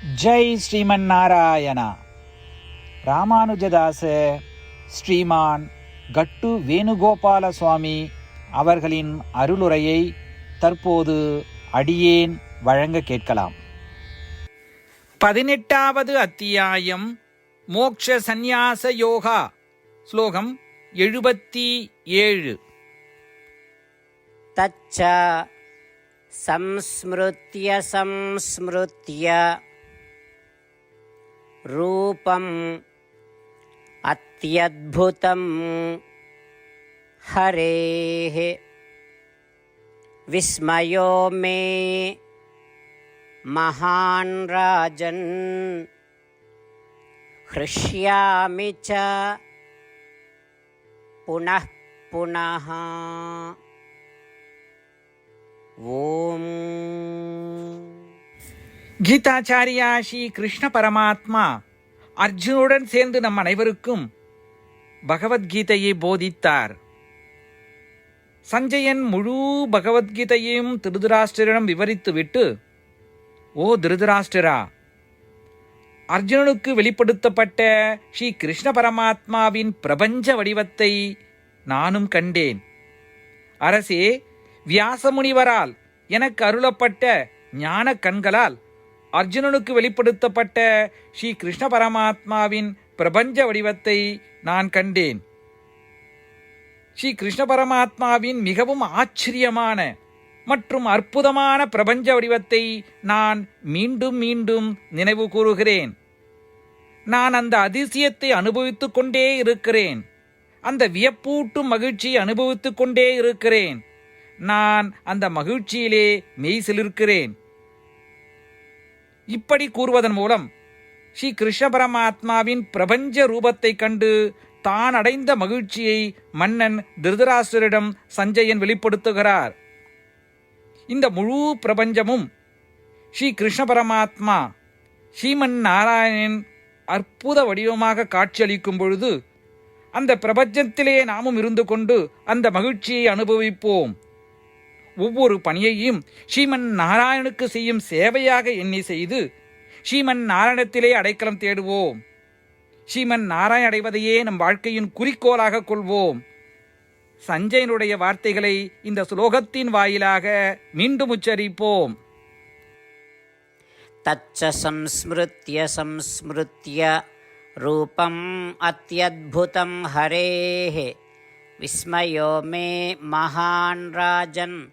ஜெய் ஸ்ரீமன் நாராயணா. ராமானுஜதாச ஸ்ரீமான் கட்டு வேணுகோபால சுவாமி அவர்களின் அருளுரையை தற்போது அடியேன் வழங்க கேட்கலாம். பதினெட்டாவது அத்தியாயம் மோக்ஷ சந்நியாச யோகா ஸ்லோகம் எழுபத்தி ஏழு. தச்ச சம்ஸ்மிருத்திய சம்ஸ்மிருத்திய रूपम् अत्यद्भुतं हरेः विस्मयो मे महान् राजन् हृष्यामि च पुनः पुनः। ஓம் கீதாச்சாரியா ஸ்ரீ கிருஷ்ண பரமாத்மா அர்ஜுனுடன் சேர்ந்து நம் அனைவருக்கும் பகவத்கீதையை போதித்தார். சஞ்சயன் முழு பகவத்கீதையையும் திருதராஷ்டிரிடம் விவரித்துவிட்டு ஓ திருதராஷ்டிரா அர்ஜுனனுக்கு வெளிப்படுத்தப்பட்ட ஸ்ரீ கிருஷ்ண பரமாத்மாவின் பிரபஞ்ச வடிவத்தை நானும் கண்டேன். அரசே வியாசமுனிவரால் எனக்கு அருளப்பட்ட ஞான கண்களால் அர்ஜுனனுக்கு வெளிப்படுத்தப்பட்ட ஸ்ரீ கிருஷ்ண பரமாத்மாவின் பிரபஞ்ச வடிவத்தை நான் கண்டேன். ஸ்ரீ கிருஷ்ண பரமாத்மாவின் மிகவும் ஆச்சரியமான மற்றும் அற்புதமான பிரபஞ்ச வடிவத்தை நான் மீண்டும் மீண்டும் நினைவு கூறுகிறேன். நான் அந்த அதிசயத்தை அனுபவித்துக் கொண்டே இருக்கிறேன். அந்த வியப்பூட்டும் மகிழ்ச்சியை அனுபவித்துக் கொண்டே இருக்கிறேன். நான் அந்த மகிழ்ச்சியிலே மெய் சிலிர்க்கிறேன். இப்படி கூறுவதன் மூலம் ஸ்ரீ கிருஷ்ண பரமாத்மாவின் பிரபஞ்ச ரூபத்தைக் கண்டு தான் அடைந்த மகிழ்ச்சியை மன்னன் திருதராசுரிடம் சஞ்சயன் வெளிப்படுத்துகிறார். இந்த முழு பிரபஞ்சமும் ஸ்ரீ கிருஷ்ண பரமாத்மா ஸ்ரீமன் நாராயணன் அற்புத வடிவமாக காட்சியளிக்கும் பொழுது அந்த பிரபஞ்சத்திலே நாமும் இருந்து கொண்டு அந்த மகிழ்ச்சியை அனுபவிப்போம். ஒவ்வொரு பணியையும் ஸ்ரீமன் நாராயணுக்கு செய்யும் சேவையாக எண்ணி செய்து ஸ்ரீமன் நாராயணத்திலே அடைக்கலம் தேடுவோம். ஸ்ரீமன் நாராயண அடைவதையே நம் வாழ்க்கையின் குறிக்கோளாக கொள்வோம். சஞ்சயனுடைய வார்த்தைகளை இந்த ஸ்லோகத்தின் வாயிலாக மீண்டும் உச்சரிப்போம். தச்ச சம்ஸ்மிருத்திய சம்ஸ்மிருத்திய ரூபம் அத்தியுதம் ஹரே விஸ்மயோ மே மகான் ராஜன்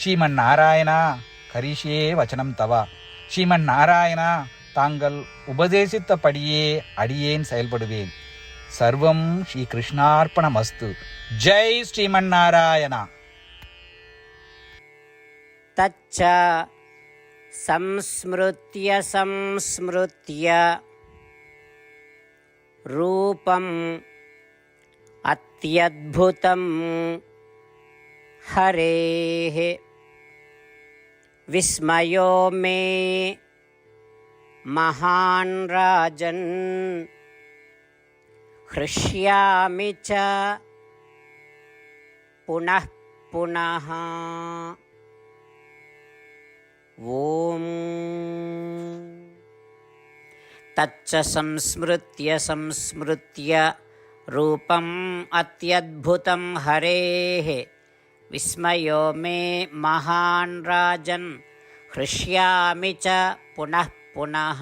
ஸ்ரீமன் நாராயணா கரிஷே வச்சனம் தவா ஸ்ரீமன் நாராயணா தாங்கள் உபதேசித்தபடியே அடியேன் செயல்படுவேன் சர்வம் ஸ்ரீ கிருஷ்ணார்ப்பணமஸ்து ஜெய் ஸ்ரீமன் நாராயணா तच्च संस्मृत्य संस्मृत्य रूपम् अत्यद्भुतं हरेः विस्मयो मे महान् राजन्। हृष्यामि च। पुनः पुनः। ॐ। तच्च संस्मृत्य संस्मृत्य रूपम् अत्यद्भुतं हरेः विस्मयो मे महान् राजन् हृष्यामि च पुनः पुनः